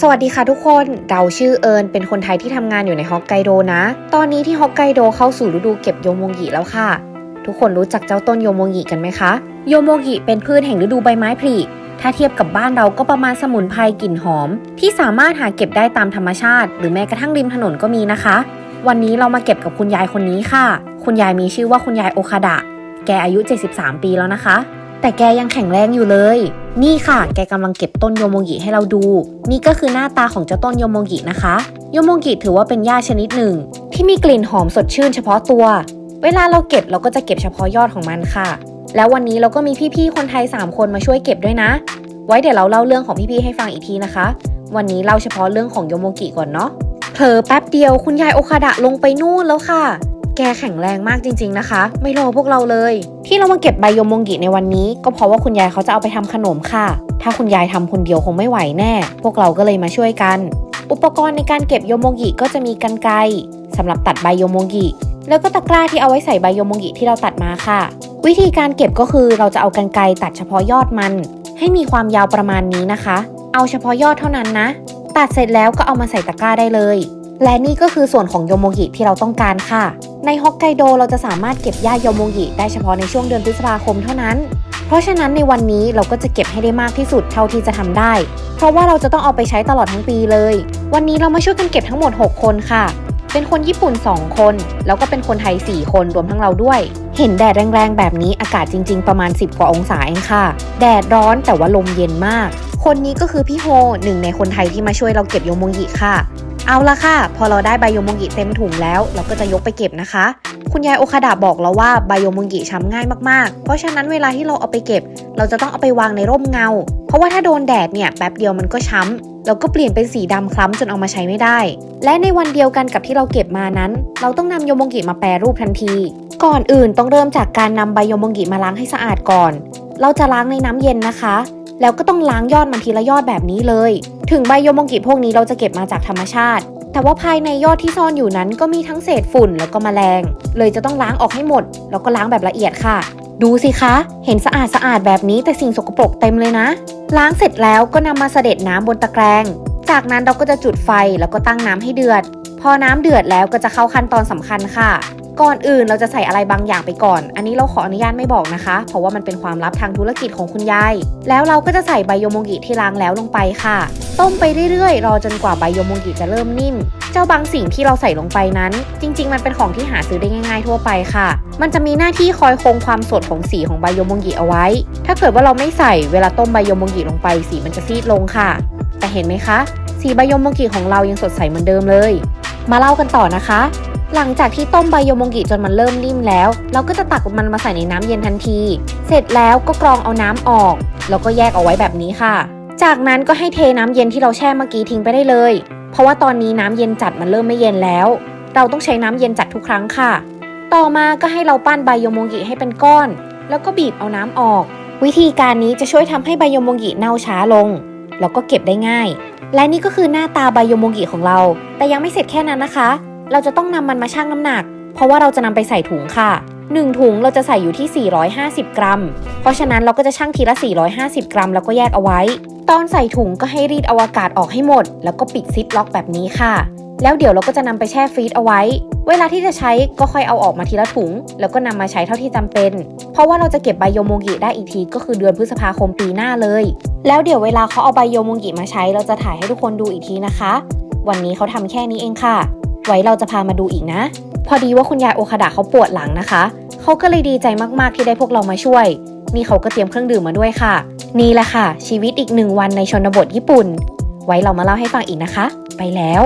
สวัสดีค่ะทุกคนเราชื่อเอิญเป็นคนไทยที่ทำงานอยู่ในฮอกไกโดนะ ตอนนี้ที่ฮอกไกโดเข้าสู่ฤดูเก็บโยโมงิแล้วค่ะ ทุกคนรู้จักเจ้าต้นโยโมงิกันไหมคะ โยโมงิเป็นพืชแห่งฤดูใบไม้ผลิถ้าเทียบกับบ้านเราก็ประมาณสมุนไพรกลิ่นหอม ที่สามารถหาเก็บได้ตามธรรมชาติ หรือแม้กระทั่งริมถนนก็มีนะคะ วันนี้เรามาเก็บกับคุณยายคนนี้ค่ะ คุณยายมีชื่อว่าคุณยายโอคาดะ แกอายุ 73 ปีแล้วนะคะ แต่แกยังแข็งแรงอยู่เลย นี่ค่ะ แกกำลังเก็บต้นโยโมงิให้เราดู นี่ก็คือหน้าตาของเจ้าต้นโยโมงินะคะ โยโมงิถือว่าเป็นหญ้าชนิดหนึ่ง ที่มีกลิ่นหอมสดชื่นเฉพาะตัว เวลาเราเก็บเราก็จะเก็บเฉพาะยอดของมันค่ะ แล้ววันนี้เราก็มีพี่ๆคนไทย 3 คนมาช่วยเก็บด้วยนะ ไว้เดี๋ยวเราเล่าเรื่องของพี่ๆให้ฟังอีกทีนะคะ วันนี้เล่าเฉพาะเรื่องของโยโมกิก่อนเนาะเผลอแป๊บเดียวคุณยายโอคาดะลงไปนู่นแล้วค่ะ แกแข็งแรงมากจริง ๆนะคะ ไม่รอพวกเราเลย ที่เรามาเก็บใบยมงกิในวันนี้ ก็เพราะว่าคุณยายเขาจะเอาไปทำขนมค่ะ ถ้าคุณยายทำคนเดียวคงไม่ไหวแน่ พวกเราก็เลยมาช่วยกัน อุปกรณ์ในการเก็บโยมงกิก็จะมีกันไกรสำหรับตัดใบโยมงกิแล้วก็ตะกร้าที่เอาไว้ใส่ใบโยมงกิที่เราตัดมาค่ะ วิธีการเก็บก็คือเราจะเอากันไกรตัดเฉพาะยอดมัน ให้มีความยาวประมาณนี้นะคะ เอาเฉพาะยอดเท่านั้นนะ ตัดเสร็จแล้วก็เอามาใส่ตะกร้าได้เลย และนี่ก็คือส่วนของโยโมกิที่เราต้องการค่ะ ในฮอกไกโดเราจะสามารถเก็บหญ้าโยโมกิได้เฉพาะในช่วงเดือนพฤษภาคมเท่านั้น เพราะฉะนั้นในวันนี้เราก็จะเก็บให้ได้มากที่สุดเท่าที่จะทำได้ เพราะว่าเราจะต้องเอาไปใช้ตลอดทั้งปีเลย วันนี้เรามาช่วยกันเก็บทั้งหมด 6 คนค่ะ เป็นคนญี่ปุ่น 2 คน แล้วก็เป็นคนไทย 4 คนรวมทั้งเราด้วย เห็นแดดแรงๆแบบนี้อากาศจริง ๆ ประมาณ 10 กว่าองศาเองค่ะ แดดร้อนแต่ว่าลมเย็นมาก คนนี้ก็คือพี่โฮหนึ่งในคนไทยที่มาช่วยเราเก็บโยโมงิค่ะ เอาละค่ะ พอเราได้ใบโยมงกิเต็มถุงแล้ว เราก็จะยกไปเก็บนะคะ คุณยายโอคาดะบอกเราว่าใบโยมงกิช้ำง่ายมากๆ เพราะฉะนั้นเวลาที่เราเอาไปเก็บ เราจะต้องเอาไปวางในร่มเงา เพราะว่าถ้าโดนแดดเนี่ยแป๊บเดียวมันก็ช้ำแล้วก็เปลี่ยนเป็นสีดำคล้ำจนเอามาใช้ไม่ได้ และในวันเดียวกันกับที่เราเก็บมานั้น เราต้องนำโยมงกิมาแปรรูปทันที ก่อนอื่นต้องเริ่มจากการนำใบโยมงกิมาล้างให้สะอาดก่อน เราจะล้างในน้ำเย็นนะคะ แล้วก็ต้องล้างยอดมันทีละยอดแบบนี้เลย ถึงใบโยโมกิพวกนี้เราจะเก็บมาจากธรรมชาติ แต่ว่าภายในยอดที่ซ่อนอยู่นั้นก็มีทั้งเศษฝุ่นแล้วก็แมลง เลยจะต้องล้างออกให้หมด แล้วก็ล้างแบบละเอียดค่ะ ดูสิคะ เห็นสะอาดสะอาดแบบนี้แต่สิ่งสกปรกเต็มเลยนะ ล้างเสร็จแล้วก็นำมาเสด็จน้ำบนตะแกรงจากนั้นเราก็จะจุดไฟแล้วก็ตั้งน้ำให้เดือด พอน้ำเดือดแล้วก็จะเข้าขั้นตอนสำคัญค่ะ ก่อนอื่นเราจะใส่อะไรบางอย่างไปก่อน อันนี้เราขออนุญาตไม่บอกนะคะ เพราะว่ามันเป็นความลับทางธุรกิจของคุณยาย แล้วเราก็จะใส่ใบโยโมกิที่ล้างแล้วลงไปค่ะ ต้มไปเรื่อยๆ รอจนกว่าใบโยโมกิจะเริ่มนิ่ม เจ้าบางสิ่งที่เราใส่ลงไปนั้น จริง ๆ มันเป็นของที่หาซื้อได้ง่าย ๆ ทั่วไปค่ะ มันจะมีหน้าที่คอยคงความสดของสีของใบโยโมกิเอาไว้ ถ้าเกิดว่าเราไม่ใส่เวลาต้มใบโยโมกิลงไป สีมันจะซีดลงค่ะ แต่เห็นไหมคะ สีใบโยโมกิของเรายังสดใสเหมือนเดิมเลย มาเล่ากันต่อนะคะหลังจากที่ต้มใบโยโมกิจนมันเริ่มนิ่มแล้ว เราก็จะตักมันมาใส่ในน้ำเย็นทันที เสร็จแล้วก็กรองเอาน้ำออก แล้วก็แยกเอาไว้แบบนี้ค่ะ จากนั้นก็ให้เทน้ำเย็นที่เราแช่เมื่อกี้ทิ้งไปได้เลย เพราะว่าตอนนี้น้ำเย็นจัดมันเริ่มไม่เย็นแล้ว เราต้องใช้น้ำเย็นจัดทุกครั้งค่ะ ต่อมาก็ให้เราปั้นใบโยโมกิให้เป็นก้อน แล้วก็บีบเอาน้ำออก วิธีการนี้จะช่วยทำให้ใบโยโมกิเน่าช้าลง แล้วก็เก็บได้ง่าย และนี่ก็คือหน้าตาใบโยโมกิของเรา แต่ยังไม่เสร็จแค่นั้นนะคะ เราจะต้องนำมันมาชั่งน้ำหนัก เพราะว่าเราจะนำไปใส่ถุงค่ะ 1 ถุงเราจะใส่อยู่ที่ 450 กรัม เพราะฉะนั้นเราก็จะชั่งทีละ 450 กรัม แล้วก็แยกเอาไว้ ตอนใส่ถุงก็ให้รีดเอาอากาศออกให้หมด แล้วก็ปิดซิปล็อกแบบนี้ค่ะ แล้วเดี๋ยวเราก็จะนำไปแช่ฟรีซเอาไว้ เวลาที่จะใช้ก็ค่อยเอาออกมาทีละถุง แล้วก็นำมาใช้เท่าที่จำเป็น เพราะว่าเราจะเก็บใบโยโมกิได้อีกทีก็คือเดือนพฤษภาคมปีหน้าเลย แล้วเดี๋ยวเวลาเขาเอาใบโยโมกิมาใช้ เราจะถ่ายให้ทุกคนดูอีกทีนะคะ วันนี้เขาทำแค่นี้เองค่ะ ไว้เราจะพามาดูอีกนะ พอดีว่าคุณยายโอคาดะเขาปวดหลังนะคะ เขาก็เลยดีใจมากๆที่ได้พวกเรามาช่วย นี่เขาก็เตรียมเครื่องดื่มมาด้วยค่ะ นี่แหละค่ะ ชีวิตอีกหนึ่งวันในชนบทญี่ปุ่น ไว้เรามาเล่าให้ฟังอีกนะคะ ไปแล้ว